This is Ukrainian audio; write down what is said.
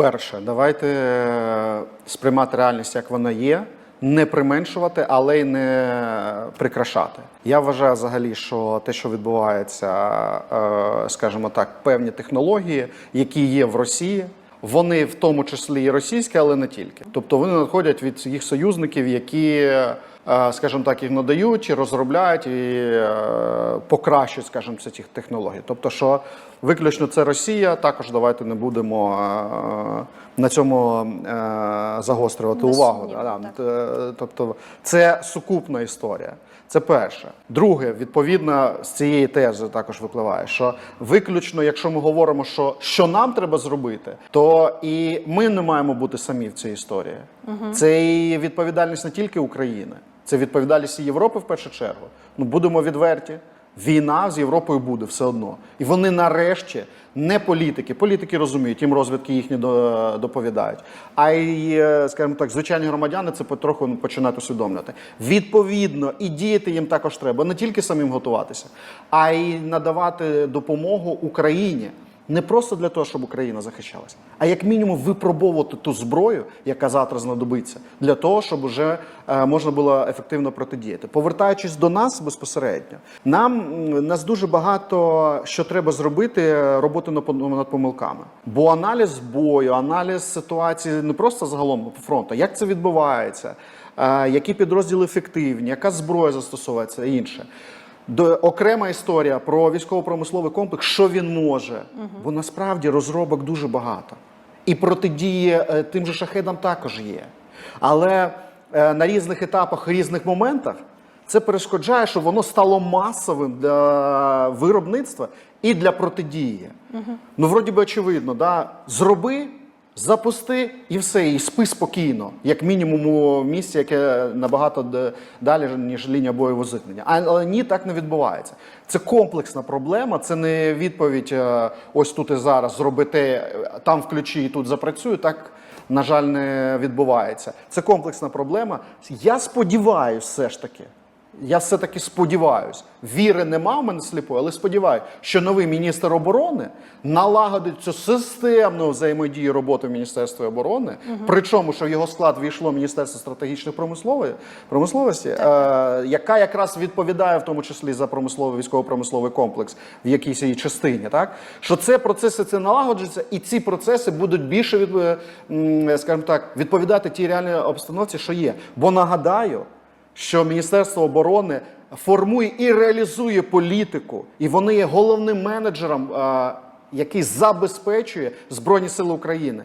Перше, давайте е, сприймати реальність, як вона є, не применшувати, але й не прикрашати. Я вважаю взагалі, що те, що відбувається, е, скажімо так, певні технології, які є в Росії. Вони в тому числі і російські, але не тільки. Тобто вони надходять від їх союзників, які, скажімо так, їх надають і розробляють і е, покращують, скажімо, ці технології. Тобто, що виключно це Росія, також давайте не будемо е, на цьому е, загострювати Без увагу. да. так. Е, Тобто, це сукупна історія. Це перше. Друге, відповідно з цієї тези також випливає, що виключно, якщо ми говоримо, що, що нам треба зробити, то і ми не маємо бути самі в цій історії. Це і відповідальність не тільки України, це відповідальність Європи в першу чергу. Ну будемо відверті. Війна з Європою буде все одно. І вони нарешті не політики. Політики розуміють, їм розвідки їхні до- доповідають. А й, е, скажімо так, звичайні громадяни це потроху починають усвідомлювати. Відповідно, і діяти їм також треба не тільки самим готуватися, а й надавати допомогу Україні. Не просто для того, щоб Україна захищалася, а як мінімум випробовувати ту зброю, яка завтра знадобиться, для того, щоб вже е, можна було ефективно протидіяти. Повертаючись до нас безпосередньо, нам нас дуже багато що треба зробити е, роботи над помилками. Бо аналіз бою, аналіз ситуації не просто загалом по фронту, як це відбувається, е, які підрозділи ефективні, яка зброя застосовується і інше. Окрема історія про військово-промисловий комплекс, що він може, бо насправді розробок дуже багато. І протидії е, тим же шахедам також є. Але е, на різних етапах, різних моментах це перешкоджає, щоб воно стало масовим для виробництва і для протидії. Ну, вроді би, очевидно, да? зроби. Запусти і все, і спи спокійно, як мінімум у місці, яке набагато далі, ніж лінія бойового зіткнення. Але ні, так не відбувається. Це комплексна проблема, це не відповідь е, ось тут і зараз зроби те, е, там включи і тут запрацюю. Так, на жаль, не відбувається. Це комплексна проблема. Я сподіваюся, все ж таки. Я все-таки сподіваюся, віри нема в мене сліпої, але сподіваюся, що новий міністр оборони налагодить цю системну взаємодію роботи в Міністерстві оборони. Причому, що в його склад війшло Міністерство стратегічної промислової промисловості, е, яка якраз відповідає в тому числі за промисловий військово-промисловий комплекс в якійсь її частині. Так що це процеси це налагоджуються, і ці процеси будуть більше від, е, скажімо так, відповідати тій реальній обстановці, що є. Бо нагадаю що Міністерство оборони формує і реалізує політику, і вони є головним менеджером, який забезпечує Збройні Сили України.